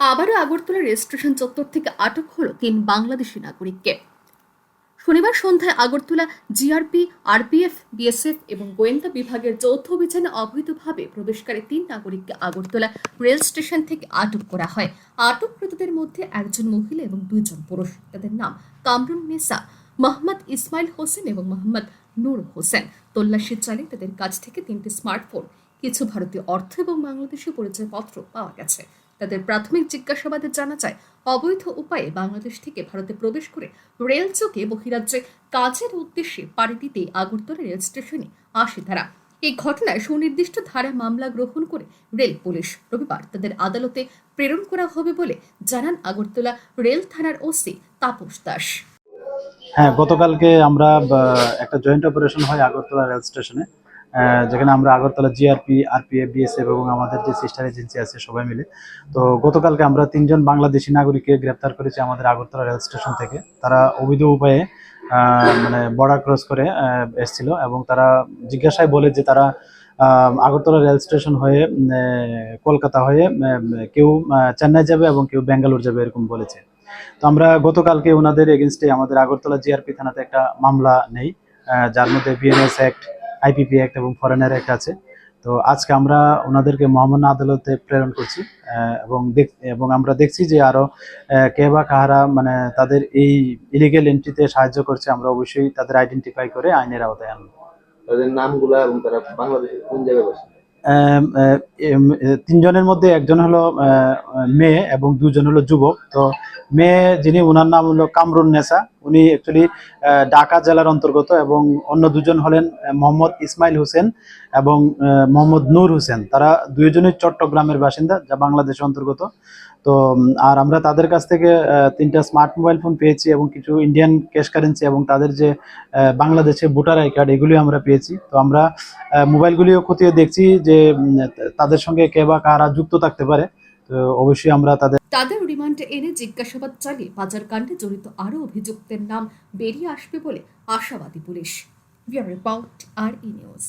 আবারও Agartala rail station চত্বর থেকে আটক হলো তিন বাংলাদেশি নাগরিককে। শনিবার সন্ধ্যায় আগরতলা জিআরপি আরপিএফ বিএসএফ এবং গোয়েন্দা বিভাগের যৌথ অভিযানে অবৈধভাবে প্রবেশকারী তিন নাগরিককে আগরতলা রেল স্টেশন থেকে আটক করা হয়। আটককৃতদের মধ্যে একজন মহিলা এবং দুইজন পুরুষ। তাদের নাম কামরুন নেসা মোহাম্মদ ইসমাইল হোসেন এবং মোহাম্মদ নূর হোসেন। তল্লাশি চালিয়ে তাদের কাছ থেকে তিনটি স্মার্টফোন কিছু ভারতীয় অর্থ এবং বাংলাদেশি পরিচয়পত্র পাওয়া গেছে। তাদের প্রাথমিক জিজ্ঞাসাবাদে জানা যায়, অবৈধ উপায়ে বাংলাদেশ থেকে ভারতে প্রবেশ করে রেল চোখে বহিরাজ্যে কাজের উদ্দেশ্যে পাড়ি দিতে আগরতলা রেল স্টেশনে আসে তারা। এই ঘটনায় সুনির্দিষ্ট ধারা মামলা গ্রহণ করে রেল পুলিশ। রবিবার তাদের আদালতে প্রেরণ করা হবে বলে জানান আগরতলা রেল থানার ওসি তাপস দাস। হ্যাঁ গতকালকে আমরা একটা জয়েন্ট অপারেশন হয় আগরতলা রেল স্টেশনে। যেখানে আমরা আগরতলা জিআরপি আরপিএফ বিএসএফ এবং আমাদের যে সিস্টার এজেন্সি আছে সবাই মিলে। তো গতকালকে আমরা তিনজন বাংলাদেশি নাগরিককে গ্রেপ্তার করেছি আমাদের আগরতলা রেল স্টেশন থেকে। তারা অবৈধ উপায়ে মানে বর্ডার ক্রস করে এসেছিল এবং তারা জিজ্ঞাসায় বলে যে তারা আগরতলা রেল স্টেশন হয়ে কলকাতা হয়ে কেউ চেন্নাই যাবে এবং কেউ ব্যাঙ্গালোর যাবে এরকম বলেছে। তো আমরা গতকালকে ওনাদের এগেনস্টে আমাদের আগরতলা জিআরপি থানাতে একটা মামলা নেই যার মধ্যে বিএনএস অ্যাক্ট আইপিপি অ্যাক্ট এবং ফরেনার অ্যাক্ট আছে। তো আজকে আমরা ওনাদেরকে মহামান্য আদালতে প্রেরণ করছি এবং এবং আমরা দেখছি যে আরও কে বা কাহারা মানে তাদের এই ইলিগেল এন্ট্রিতে সাহায্য করছে, আমরা অবশ্যই তাদের আইডেন্টিফাই করে আইনের আওতায় আনব। তাদের নামগুলা এবং তারা বাংলাদেশের কোন জায়গায় বসে? তিনজনের মধ্যে একজন হলো মেয়ে এবং দুজন হলো যুবক। তো মেয়ে যিনি ওনার নাম হলো কামরুন নেসা উনি অ্যাকচুয়ালি ঢাকা জেলার অন্তর্গত এবং অন্য দুজন হলেন মোহাম্মদ ইসমাইল হোসেন এবং মোহাম্মদ নূর হোসেন। তারা দুইজনই চট্টগ্রামের বাসিন্দা, যা বাংলাদেশের অন্তর্গত। তো আর আমরা তাদের কাছ থেকে তিনটা স্মার্ট মোবাইল ফোন পেয়েছি এবং কিছু ইন্ডিয়ান ক্যাশ কারেন্সি এবং তাদের যে বাংলাদেশে ভোটার আই কার্ড এগুলি আমরা পেয়েছি। তো আমরা মোবাইলগুলিও খতিয়ে দেখছি যে উম, তাদের সঙ্গে কে বা কারা যুক্ত থাকতে পারে অবশ্যই আমরা তাদের তাদের রিমান্ডে এনে জিজ্ঞাসাবাদ চালিয়ে পাচার কাণ্ডে জড়িত আরও অভিযুক্তের নাম বেরিয়ে আসবে বলে আশাবাদী police. Report R E news.